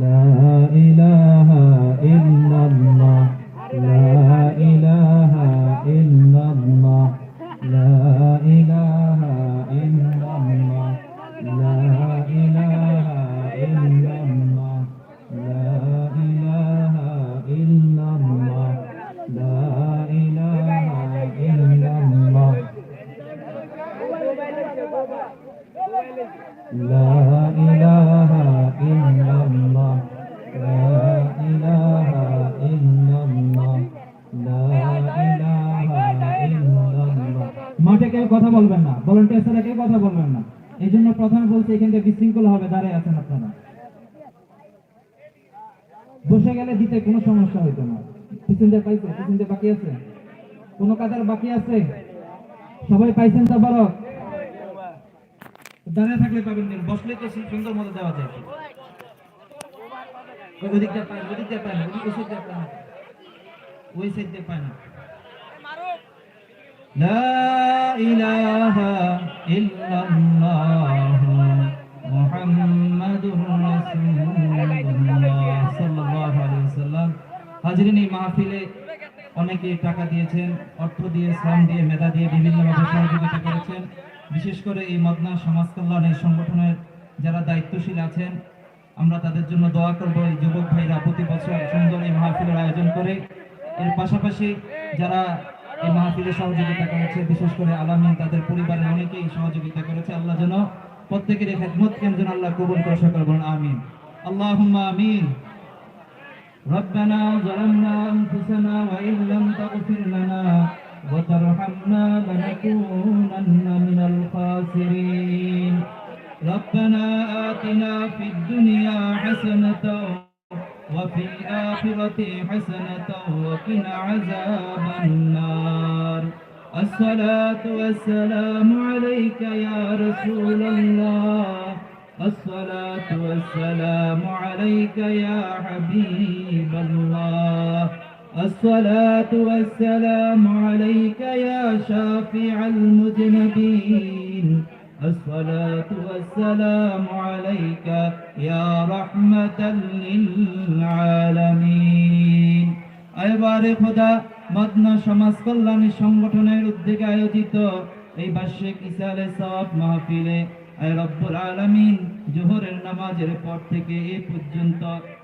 لا إله إلا الله لا মাঠে কেউ কথা বলবেন না। ভলেন্টিয়ার ছাড়া কেউ কথা বলবেন না। এই জন্য প্রথমে বলছি, এখান থেকে বিশৃঙ্খল হবে। দাঁড়িয়ে আছেন আপনারা। বসে গেলে দিতে কোনো সমস্যা হইতো না। পিছন দিয়ে পাইছে? পিছন দিয়ে বাকি আছে? কোনো কাজের বাকি আছে? সবাই পাইছেন তো বড় দাঁড়িয়ে থাকলে পাবেন বসলে তো সুন্দর মতো দেওয়া যায়। ওই ওদিক দিয়ে পায় ওদিক দিয়ে পায় না ওদিক ওই সাইড দিয়ে পায় না ওই সাইড দিয়ে পায় না لا إله إلا الله محمد رسول الله صلى الله عليه وسلم হাজরিন এই মাহফিলে অনেকে টাকা দিয়েছেন অর্থ দিয়ে শ্রম দিয়ে মেধা দিয়ে বিভিন্নভাবে সহযোগিতা করেছেন বিশেষ করে এই মদনা সমাজ কল্যাণ এই সংগঠনের যারা দায়িত্বশীল আছেন আমরা তাদের জন্য দোয়া করব এই যুবক ভাইরা প্রতি বছর সুন্দর এই মাহফিলের আয়োজন করে এর পাশাপাশি যারা এই মাহফিলে সহযোগিতা করেছে বিশেষ করে আলামিন তাদের পরিবারের অনেকেই সহযোগিতা করেছে আল্লাহ যেন প্রত্যেকের এই খেদমত কেন যেন আল্লাহ কবুল করে সকল বলুন আমিন আল্লাহুম্মা আমিন ربنا ظلمنا أنفسنا وإن لم تغفر لنا وترحمنا لنكونن من الخاسرين ربنا آتنا في الدنيا حسنة وفي الآخرة حسنة وقنا عذاب النار. الصلاة والسلام عليك يا رسول الله. الصلاة والسلام عليك يا حبيب الله. الصلاة والسلام عليك يا شافع المذنبين الصلاة والسلام عليك يا رحمة للعالمين এবারে খোদা মদনা সমাজ কল্যাণী সংগঠনের উদ্যোগে আয়োজিত এই বার্ষিক ইসালে সব মাহফিলে আয় রব্বুল আলামিন জোহরের নামাজের পর থেকে এ পর্যন্ত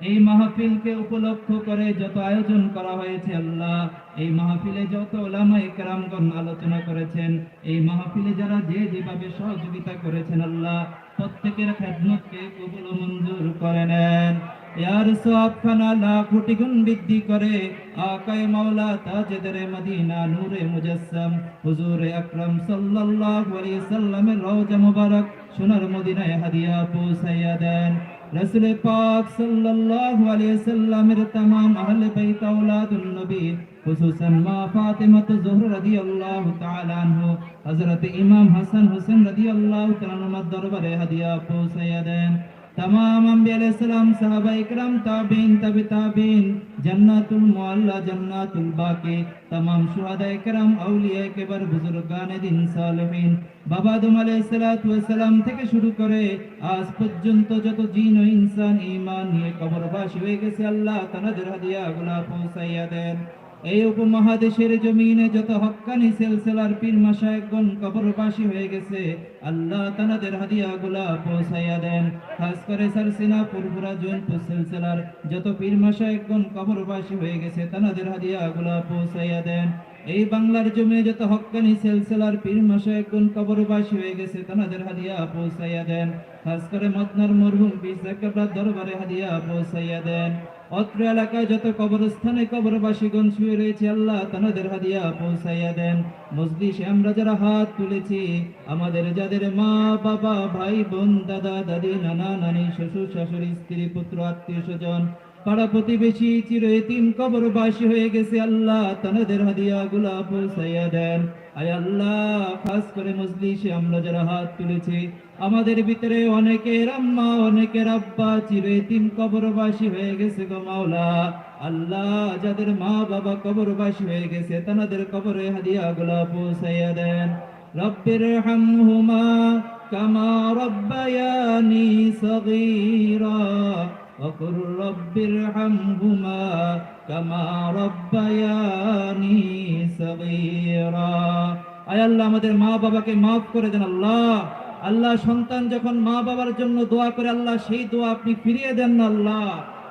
এই মাহফিলকে উপলক্ষ করে যত আয়োজন করা হয়েছে আল্লাহ, এই মাহফিলে যত ওলামায়ে কেরামগণ আলোচনা করেছেন, এই মাহফিলে যারা যে যেভাবে সহযোগিতা করেছেন আল্লাহ, প্রত্যেকের খেদমতকে কবুল মঞ্জুর করে নেন। সোনার মদিনায় হাদিয়া পৌঁছাইয়া দেন। রসুল পাক সাল্লাল্লাহু আলাইহি সাল্লামের तमाम আহলে বাইত আওলাদুন নবী খুসুসান মা ফাতিমা জোহরা রাদিয়াল্লাহু তাআলা আনহু হযরত ইমাম হাসান হোসেন রাদিয়াল্লাহু তাআলা আনহুর দরবারে হাদিয়া পৌঁছাইয়া দেন तमाम अंबिया अलैहिस्सलाम साहबा इकराम ताबीन तबी ताबीन जन्नतुल मुअल्ला जन्नतुल बाकी तमाम शुहदा इकराम औलिया কেবার বুজুর্গান দিন সালেহিন বাবা আদম আলাইহিস সালাতু ওয়াস সালাম থেকে শুরু করে আজ পর্যন্ত যত জিন ও ইনসান ঈমান নিয়ে কবরবাসী হয়ে গেছে আল্লাহ তাদের হাদিয়াগুলো পৌঁছাইয়া দেন এই উপমহাদেশের জমিনে যত হক্কানি সেলসেলার পীর মাশায়েখগণ কবরবাসী হয়ে গেছে, আল্লাহ তানাদের হাদিয়াগুলা পৌঁছাইয়া দেন। খাস করে সারসিনা পুরপুরা জৈনপুর সেলসেলার যত পীর মাশায়েখগণ কবরবাসী হয়ে গেছে তানাদের হাদিয়াগুলা পৌঁছাইয়া দেন। এই বাংলার জমিনে যত হক্কানি সেলসেলার পীর মাশায়েখগণ কবরবাসী হয়ে গেছে তানাদের হাদিয়া পৌঁছাইয়া দেন। খাস করে মদনার মরহুম সাহেবরা দরবারে হাদিয়া পৌঁছাইয়া দেন। অত্র এলাকায় যত কবরস্থানে কবরবাসীগণ শুয়ে রয়েছে, আল্লাহ তাদের হাদিয়া পৌঁছাইয়া দেন। মজলিসে আমরা যারা হাত তুলেছি, আমাদের যাদের মা, বাবা, ভাই, বোন, দাদা, দাদি, নানা, নানি, শ্বশুর, শাশুড়ি, স্ত্রী, পুত্র, আত্মীয় স্বজন পাড়া প্রতিবেশী চির এতিম কবরবাসী হয়ে গেছে আল্লাহ তাদের হাদিয়া গুলা পৌঁছাইয়া দেন। আয় আল্লাহ, খাস করে মজলিসে আমরা যারা হাত তুলেছি, আমাদের ভিতরে অনেকের আম্মা, অনেকের আব্বা চির এতিম কবরবাসী হয়ে গেছে গো মাওলা। আল্লাহ যাদের মা বাবা কবর কবরবাসী হয়ে গেছে তাদের কবরে হাদিয়া গুলা পৌঁছাইয়া দেন। রব্বির হামহুমা কামা রব্বায়ানি সগীরা। وقل رب ارحمهما كما ربياني صغيرا আয় আল্লাহ আমাদের মা বাবাকে মাফ করে দেন আল্লাহ আল্লাহ সন্তান যখন মা বাবার জন্য দোয়া করে আল্লাহ সেই দোয়া আপনি ফিরিয়ে দেন না আল্লাহ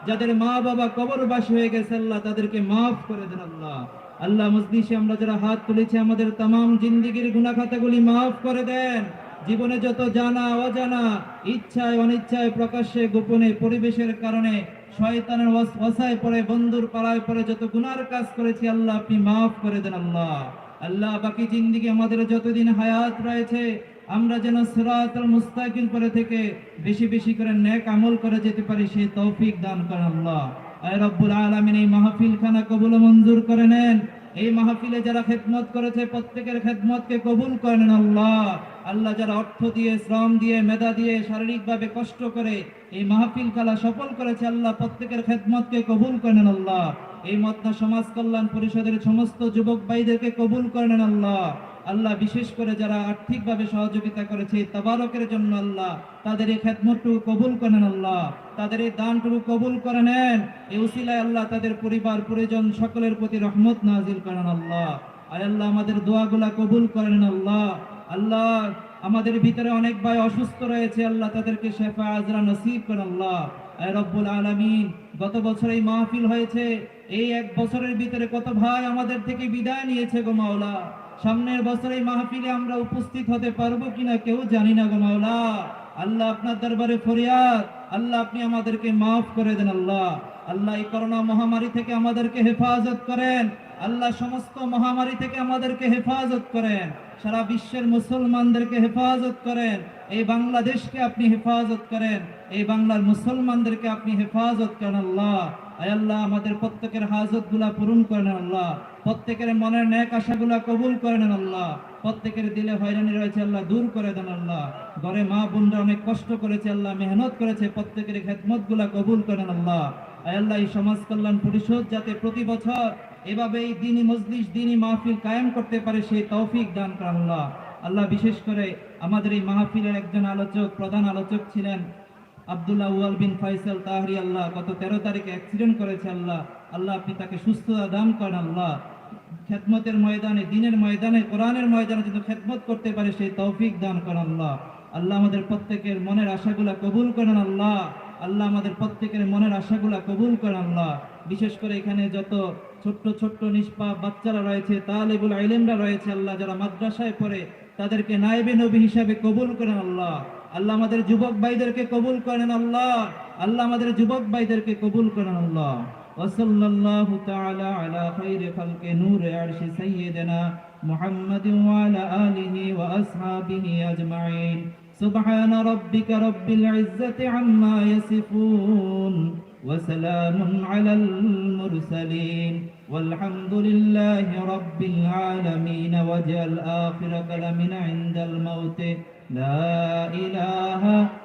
যাদের মা বাবা কবরবাসী হয়ে গেছে আল্লাহ তাদেরকে মাফ করে দেন আল্লাহ আল্লাহ মজলিসে আমরা যারা হাত তুলেছি আমাদের তাম জিন্দিগির গুনাহ খাতাগুলি মাফ করে দেন জীবনে যত জানা, অজানা, ইচ্ছায়, অনিচ্ছায় প্রকাশ্যে, গোপনে, পরিবেশের কারণে শয়তানের ওয়াস- ওয়াসায় পড়ে, বন্ধুর পাড়ায় পড়ে যত গুনার কাজ করেছি, আল্লাহ আপনি মাফ করে দেন আল্লাহ। আল্লাহ বাকি জিন্দিগি আমাদের যতদিন হায়াত রয়েছে, আমরা যেন সিরাতাল মুস্তাকিম করে থেকে বেশি বেশি করে নেক আমল করে যেতে পারি, সেই তৌফিক দান করেন আল্লাহ। আয় রব্বুল আলামিন এই মাহফিল খানা কবুল মঞ্জুর করে নেন। এই মাহফিলে যারা খেদমত করেছে, প্রত্যেকের খেদমতকে কবুল করেন আল্লাহ। আল্লাহ যারা অর্থ দিয়ে, শ্রম দিয়ে, মেধা দিয়ে, শারীরিকভাবে কষ্ট করে এই মাহফিল খেলা সফল করেছে, আল্লাহ প্রত্যেকের খেদমতকে কবুল করেন আল্লাহ। এই মতনা সমাজ কল্যাণ পরিষদের সমস্ত যুবক ভাইদেরকে কবুল করেন আল্লাহ। আল্লাহ বিশেষ করে যারা আর্থিকভাবে সহযোগিতা করেছে, তাবারকের জন্য আল্লাহ তাদের এই খেদমতটুকু কবুল করেন আল্লাহ। তাদের এই দানটুকু কবুল করে নেন। এই উসিলায় আল্লাহ তাদের পরিবার, পরিজন সকলের প্রতি রহমত নাজিল করেন আল্লাহ। আয় আল্লাহ আমাদের দোয়াগুলা কবুল করেন আল্লাহ। আল্লাহ আমাদের ভিতরে অনেক ভাই অসুস্থ রয়েছে, আল্লাহ তাদেরকে শেফা আজরা নসিব করেন আল্লাহ। রব্বুল আলামিন, গত বছর এই মাহফিল হয়েছে, এই এক বছরের ভিতরে কত ভাই আমাদের থেকে বিদায় নিয়েছে গো মাওলা। সামনের বছর এই মাহফিলে আমরা উপস্থিত হতে পারব কিনা কেউ জানি না গো মাওলা। আল্লাহ আপনার দরবারে ফরিয়াদ। আল্লাহ আপনি আমাদেরকে মাফ করে দেন আল্লাহ। আল্লাহ এই করোনা মহামারী থেকে আমাদেরকে হেফাজত করেন। আল্লাহ সমস্ত মহামারী থেকে আমাদেরকে হেফাজত করেন। সারা বিশ্বের মুসলমানদেরকে হেফাজত করেন। এই বাংলাদেশকে আপনি হেফাজত করেন। এই বাংলার মুসলমানদেরকে আপনি হেফাজত করেন আল্লাহ। আয় আল্লাহ, আমাদের প্রত্যেকের হাজতগুলা পূরণ করেন আল্লাহ। প্রত্যেকের মনের ন্যাক আশাগুলা কবুল করে নেন আল্লাহ। প্রত্যেকের দিলে হয়রানি রয়েছে আল্লাহ, দূর করে দেন আল্লাহ। ঘরে মা বোনরা অনেক কষ্ট করেছে আল্লাহ, মেহনত করেছে, প্রত্যেকের খেদমতগুলা কবুল করেন আল্লাহ। আল্লাহ, এই সমাজ কল্যাণ পরিষদ যাতে প্রতি বছর এভাবে এই দিনই মজলিস, দিনই মাহফিল কায়েম করতে পারে, সেই তৌফিক দান করেন আল্লাহ। আল্লাহ, বিশেষ করে আমাদের এই মাহফিলের একজন আলোচক, প্রধান আলোচক ছিলেন আব্দুল্লাহ ওয়াল বিন ফাইসাল তাহরি আল্লাহ, গত তেরো তারিখে অ্যাক্সিডেন্ট করেছে আল্লাহ। আল্লাহ, আপনি তাকে সুস্থতা দান করেন আল্লাহ। খেদমতের ময়দানে, দিনের ময়দানে, কোরআনের ময়দানে যদি খেদমত করতে পারে, সেই তৌফিক দান করেন আল্লাহ। আল্লাহ আমাদের প্রত্যেকের মনের আশাগুলা কবুল করেন আল্লাহ। আল্লাহ আমাদের প্রত্যেকের মনের আশাগুলা কবুল করেন আল্লাহ। বিশেষ করে এখানে যত ছোট্ট ছোট্ট, নিষ্পাপ বাচ্চারা রয়েছে, তালেবুল আইলেমরা রয়েছে আল্লাহ, যারা মাদ্রাসায় পড়ে, তাদেরকে নায়েবে নবী হিসাবে কবুল করেন আল্লাহ। আল্লাহ আমাদের যুবক ভাইদেরকে কবুল করেন আল্লাহ। আল্লাহ আমাদের যুবক ভাইদেরকে কবুল করেন আল্লাহ। وصلى الله تعالى على خير خلق نور عرش سيدنا محمد وعلى آله وأصحابه أجمعين. سبحان ربك رب العزة عما يصفون وسلام على المرسلين. والحمد لله رب العالمين. وجعل آخر كلامنا عند الموت. لا إله إلا